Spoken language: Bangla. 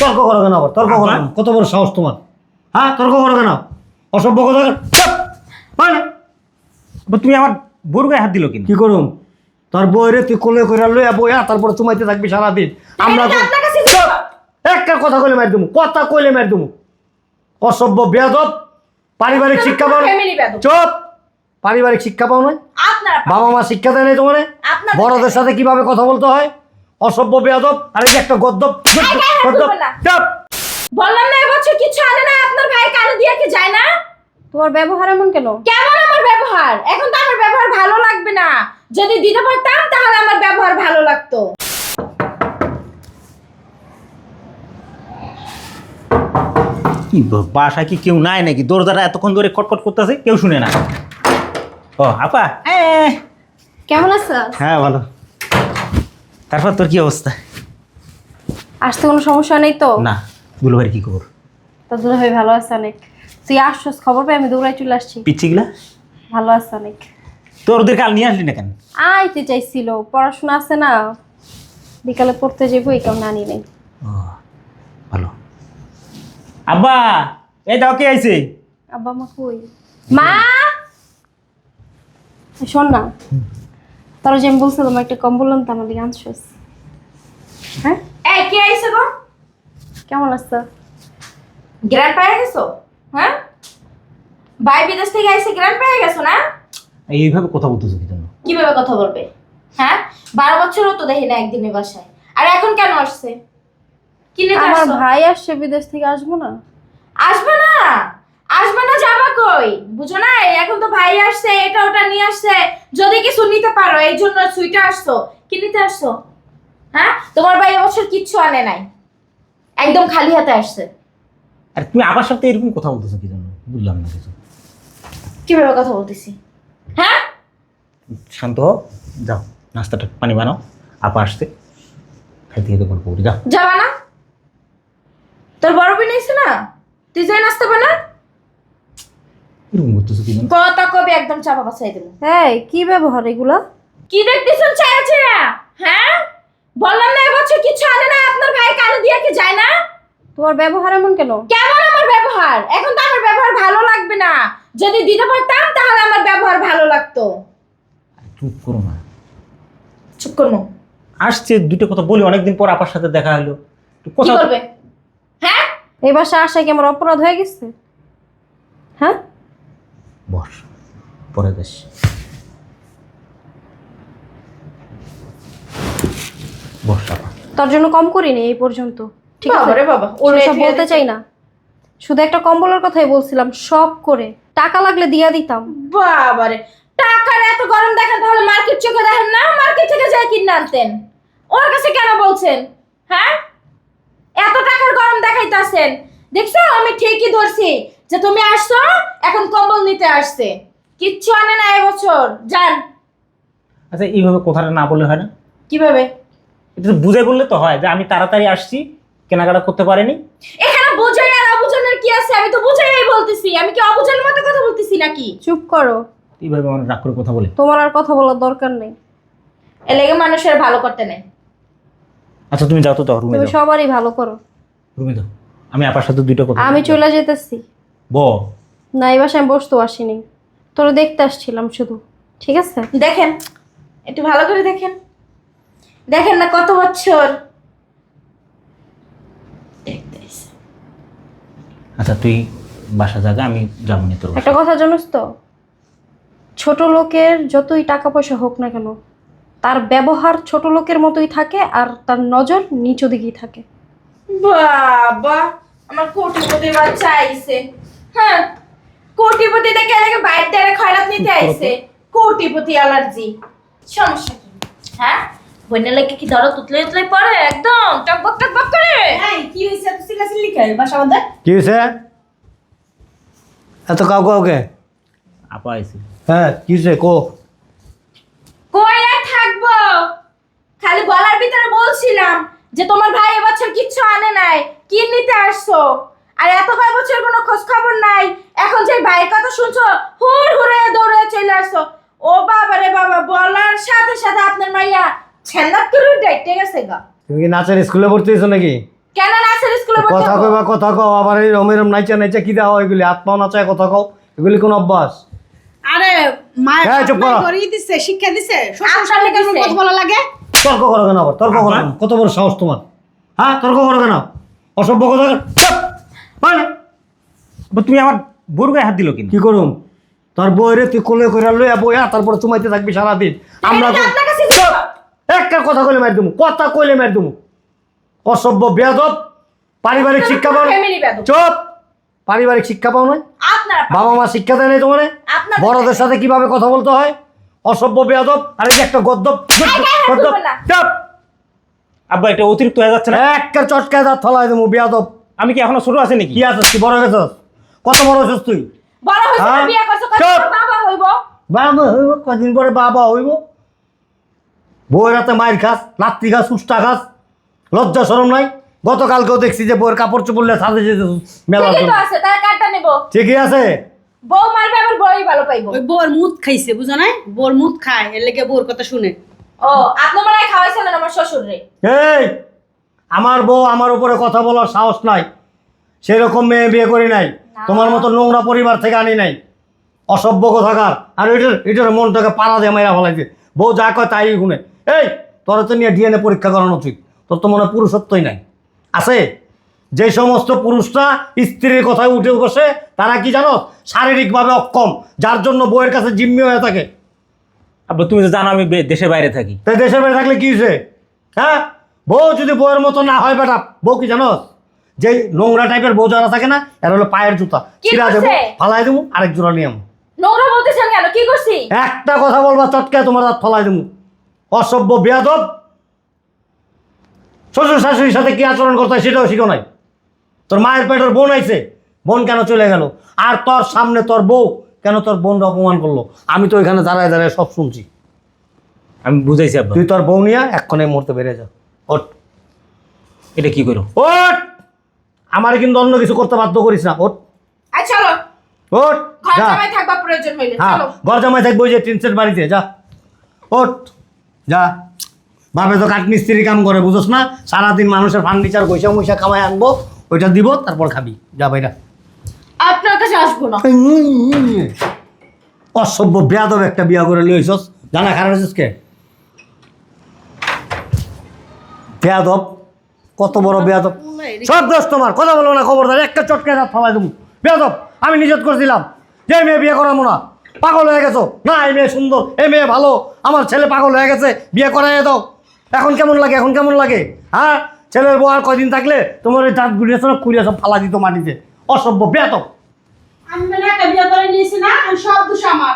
তর্ক করো কেন আবার? তর্ক করো কেন? কত বড় সাহস তোমার? হ্যাঁ তর্ক করো কেন? অসভ্য কথা না? তুমি আমার বোর গায়ে হাত দিল কি করুম? তোর বইরে তুই কোলে করে লইয়া বইয়া তারপরে চুমাইতে থাকবি সারাদিন। আমরা তো আপনার কাছে চুপ! একটা কথা কইলে মার দেবো কথা কইলে মার দেবো অসভ্য বেয়াদব পারিবারিক শিক্ষা পাও চুপ! পারিবারিক শিক্ষা পাও না আপনারা বাবা মা শিক্ষা দেয় নাই তোমার? বড়দের সাথে কীভাবে কথা বলতে হয়? অসভ্য বেয়াদব আর এই যে একটা গদ্দপ বললাম না এবছর কিছু আনে না আপনার ভাই কানে দিয়ে কি যায় না? তোমার ব্যবহার এমন কেন? কেমন আমার ব্যবহার? এখন তো আমার ব্যবহার ভালো লাগবে না। যদি দিতে পারতাম তাহলে আমার ব্যবহার ভালো লাগতো। কি বাসায় কি কেউ নাই নাকি? দরজাটা এতক্ষণ ধরে খটখট করতেছে কেউ শুনে না। ও আপা। এ, কেমন আছো? হ্যাঁ ভালো। তারপর তোর কি অবস্থা? আসতে কোনো সমস্যা নেই তো? না দুলোভাইয়ের কি খবর? তো দুলা ভাই ভালো আছে অনেক। তুই আসছস খবর পেয়ে আমি দৌড়াই চলে আসছি। পিচ্ছিগুলা? ভালো আছে অনেক। তোর ওদের কাল নিয়ে আসলি না কেন? আইতে চাইছিল পড়াশোনা আছে না। বিকালে পড়তে যাব এই কারণে আনি নাই। ভালো। আব্বা এই দাও কে আইছে? আব্বা মা কই? মা! শোন না। তোরা যে আমি বলছিলাম একটা কম্বল আনতে আমার দিকে আনছস হ্যাঁ? এই কে আইছে গো? কেমন আছো? গ্র্যান্ড পায়ে গেছো? হ্যাঁ? ভাই বিদেশ থেকে আইছে গ্র্যান্ড পেয়ে গেছো না? এইভাবে কথা বলতেছো কি জন্য? কীভাবে কথা বলবে? হ্যাঁ? বারো বছরও তো দেখি না একদিনে বাসায়। আর এখন কেন আসছে? কি নিতে আমার আসছো? ভাই আসছে বিদেশ থেকে আসব না? আসবে কই? বুঝো না এখন তো ভাই আসছে এটা ওটা নিয়ে আসছে। যদি কিছু নিতে পারো এই জন্য সুইটা আসছো। কি নিতে আসছো? হ্যাঁ? তোমার ভাই এবছর কিচ্ছু আনে নাই। একদম খালি হাতে আসছে। আর তুমি আবার সাথে এরকম কথা বলতেছো কি জন্য? বুঝলাম না কিছু। কীভাবে কথা বলতেছি? হ্যাঁ? শান্ত হও যাও নাস্তাটা পানি বানাও। আপা আসতে খাইতে খেতে গল্প করি যাও। যাবা না? তোর বড় বোন না? তুই যাই নাচতে পারো না এরকম করতেছো কি জন্য কথা কবে একদম চাপা বাসাই দেবো। এই কি ব্যবহার এগুলা? কি দেখতেছেন চায়া চায়া হ্যাঁ? বললাম না এবছর কিছু আনে না আপনার ভাই কানে দিয়ে কি যায় না? তোমার ব্যবহার এমন কেন? কেমন আমার ব্যবহার? এখন তো আমার ব্যবহার ভালো লাগবে না। যদি দিতে পারতাম তাহলে আমার ব্যবহার ভালো লাগতো। চুপ করো না। চুপ করব। আসছে দুটো কথা বলি অনেকদিন পর আপার সাথে দেখা হলো। কি কথা করবে হ্যাঁ? এই বাসা আসা কি আমার অপরাধ হয়ে গেছে? বস পরে দেশ বস তোর জন্য কম করিনি এই পর্যন্ত। ঠিক আছে? বাবা সব বলতে চাই না। শুধু একটা কম্বলের কথাই বলছিলাম শখ করে। টাকা লাগলে দিয়া দিতাম। বাবারে টাকার এত গরম দেখেন তাহলে মার্কেট চোখে দেখেন না? মার্কেট থেকে যায় কিনে আনতেন। ওর কাছে কেন বলছেন? হ্যাঁ? এত টাকার গরম দেখাইতাছেন। দেখছ আমি ঠিকই ধরছি। যে তুমি আসছো এখন কম্বল নিতে আসছে। কিচ্ছু আনে না এবছর। যান। আচ্ছা এইভাবে কথাটা না বললে হয় না? কীভাবে? এটা তো বুঝে বললে তো হয় যে আমি তাড়াতাড়ি আসছি কেনাকাটা করতে পারিনি। এখানে বোঝাই আর অবুঝানোর কি আছে? আমি তো বুঝাই বলতেছি। আমি কি অবুঝানোর মতো কথা বলতেছি নাকি? চুপ করো। এইভাবে আমার রাগ করে কথা বলে। তোমার আর কথা বলার দরকার নেই। এ লেগে মানুষের ভালো করতে নেই। আচ্ছা তুমি যাও তো যাও রুমে তুমি যাও। সবারই ভালো করো। রুমে যাও। আমি আপার সাথে দুইটা কথা আমি চলে যেতেছি। ব। না এই বাসায় আমি বসতেও আসিনি। তোরা দেখতে আসছিলাম শুধু ঠিক আছে? দেখেন একটু ভালো করে দেখেন। দেখেন না কত বছর। আচ্ছা তুই বাসা জায়গা আমি যাব নি তোর একটা বাসায়। কথা জানোস তো? ছোট লোকের যতই টাকা পয়সা হোক না কেন তার ব্যবহার ছোট লোকের মতোই থাকে আর তার নজর নিচু দিকেই থাকে। বাবা আমার কোটিপতি বাচ্চা আইছে। হ্যাঁ। কোটিপতি দেখে এলাকে বাইরে থেকে খয়রাত নিতে আইছে। কোটিপতি অ্যালার্জি। সমস্যা কি? হ্যাঁ? বন্যা লাগে কি ধরো তুতলে তুতলে পড়ে একদম? টকবক টকবক করে? এই কি হয়েছে তুই সিলাসিলি খাই বাসা কি হয়েছে এত কাউ কাউকে আপা আইসি হ্যাঁ কি হয়েছে কো। কই আর থাকব? খালি গলার ভিতরে বলছিলাম যে তোমার ভাই এবছর কিচ্ছু আনে নাই। কি নিতে আসছো? আর এত কয় বছর কোনো খোঁজ খবর নাই? এখন যে ভাইয়ের কথা শুনছো হুড় হুড়ে দৌড়ে চলে আসছো। ও বাবা রে বাবা বলার সাথে সাথে আপনার মাইয়া ছেন্দাত করে ডাইটে গেছে গা। তুমি কি নাচের স্কুলে ভর্তি হয়েছো নাকি? কেন নার্সারি স্কুলে ভর্তি কথা? কইবা কথা কও আবার এই রমেরম নাইচা নাইচা কি দেওয়া এগুলি? হাত পাও নাচায় কথা কও এগুলি কোন অভ্যাস? আরে মায়ের হ্যাঁ, চুপ। মায়ের গড়িয়ে দিচ্ছে শিক্ষা দিচ্ছে শ্বশুর শাশুড়ি কেমন কথা বলা লাগে? তর্ক করো কেন আবার? তর্ক করো কত বড় সাহস তোমার? হ্যাঁ তর্ক করো কেন? অসভ্য কথা তুমি আমার বোর গায়ে হাত দিল কিনা? কি করুম? তোর বইরে তুই কোলে করে লইয়া বইয়া তারপরে চুমাইতে থাকবি সারাদিন। আমরা তো- আপনার কাছে চুপ! একটা কথা কইলে মার দেবো কথা কইলে মার দেবো অসভ্য বেয়াদব পারিবারিক আপনার শিক্ষা পাও না? family বেয়াদব। চুপ! পারিবারিক শিক্ষা পাও না আপনারা বাবা মা শিক্ষা দেয় নাই তোমার? আপনাদের বড়দের সাথে কীভাবে কথা বলতে হয়? অসভ্য বেয়াদব আর এই যে একটা গদ্দপ গায়ে হাত তুলবেন না। চুপ! আব্বা এটা অতিরিক্ত হয়ে যাচ্ছে না? একটা চটকায় দাঁত ফলাই দেবো বেয়াদব। আমি কি এখনও ছোট আছি নাকি? কি আছিস তুই? বড় গেছস কত বড় হয়েছিস তুই? বড় হ্যাঁ? বিয়ে করছ? কত বাবা হইব? বাবা হইব কদিন পরে বাবা হইব? বউয়ের হাতে মায়ের খাস লাত্তি খাস উষ্টা খাস লজ্জা সরম নাই? গতকালকেও দেখছি যে বউয়ের কাপড় চোপড়লে সাজে যেতে ঠিকই আছে তার কার্ডটা নেব? ঠিকই আছে? বউ মারবে আবার বউই ভালো পাইবো। ওই বোর মুদ খাইছে বুঝো না বোর মুদ খায় এর লেগে বোর কথা শুনে। ও আপনি মনে হয় খাওয়াইছিলেন আমার শ্বশুর রে এই! আমার বউ আমার উপরে কথা বলার সাহস নাই। সেরকম মেয়ে বিয়ে করি নাই। তোমার মতো নোংরা পরিবার থেকে আনি নাই। অসভ্য কোথাকার। আর এটার এটার মনটাকে পাড়া দিয়ে মেরা ফেলাইছে। বউ যা কয় তাই গুনে। এই তোর তো নিয়ে ডিএনএ পরীক্ষা করানো উচিত। তোর তো মনে হয় পুরুষত্বই নাই। আছে? যে সমস্ত পুরুষরা স্ত্রীর কথায় উঠে বসে তারা কি জানো? শারীরিকভাবে অক্ষম যার জন্য বউয়ের কাছে জিম্মি হয়ে থাকে। তুমি তো জানো আমি বে- দেশের বাইরে থাকি। তাই দেশের বাইরে থাকলে কি হয়েছে হ্যাঁ? বউ যদি বউয়ের মতো না হয় বেটা বউ কি জানোস? যে নোংরা টাইপের বউ যারা থাকে না এরা হলো পায়ের জুতা। ছিঁড়া দেবো? ফালাই দেবো আরেক জোড়া নিয়ে আমো। নোংরা বলতেছেন কেন? কি করছি? একটা কথা বলবা চটকায় তোমার হাত ফলাই দেবো। অসভ্য বেয়াদব। শ্বশুর শাশুড়ির সাথে কি আচরণ করতে হয় সেটাও শিখো নাই। তোর মায়ের পেটের বোন আইছে বোন কেন চলে গেল? আর তোর সামনে তোর বউ কেন তোর বোন অপমান করল? আমি তো ওইখানে দাঁড়ায় দাঁড়ায় সব শুনছি। আমি বুঝাইছি তুই তোর বউ নিয়ে এক্ষণে মরতে বেড়ে যা। ওঠ। এটা কি করো? ওঠ! আমার কিন্তু অন্য কিছু করতে বাধ্য করিস না। ওঠ। আর চলো। ওঠ। ঘর যা। জামাই থাকবা প্রয়োজন হইলে। হ্যাঁ চলো। ঘর জামাই থাকব যে টিনসের বাড়িতে যা। ওঠ। যা। বাপে তো কাঠ মিস্ত্রি কাম করে বুঝোস না? সারাদিন মানুষের ফার্নিচার পয়সা ময়সা কামাই আনব ওইটা দিব তারপর খাবি। যা বাইরা আপনার কাছে আসব না। অসভ্য বেয়াদব একটা বিয়া করে লইছস। জানা খারাপ হয়েছিস কে? বেয়াদব। কত বড় বেয়াদব। সব দোষ তোমার, কথা বলো না, খবরদার। একটা চটকে দাঁত ফলাই দেবো। বেয়াদব, আমি নিষেধ করছিলাম যে মেয়ে বিয়ে করাবো না, পাগল হয়ে গেছো। না, এই মেয়ে সুন্দর, এই মেয়ে ভালো। আমার ছেলে পাগল হয়ে গেছে, বিয়ে করাই দাও। এখন কেমন লাগে, এখন কেমন লাগে? হ্যাঁ? ছেলের বউ আর কয়দিন থাকলে তোমার ওই দাঁত গুলিয়ে সব কুড়িয়ে সব ফালা দিত মাটিতে। অসভ্য, বেয়াদব। আমি বিয়ে করে নিয়েছি না সব দোষ আমার।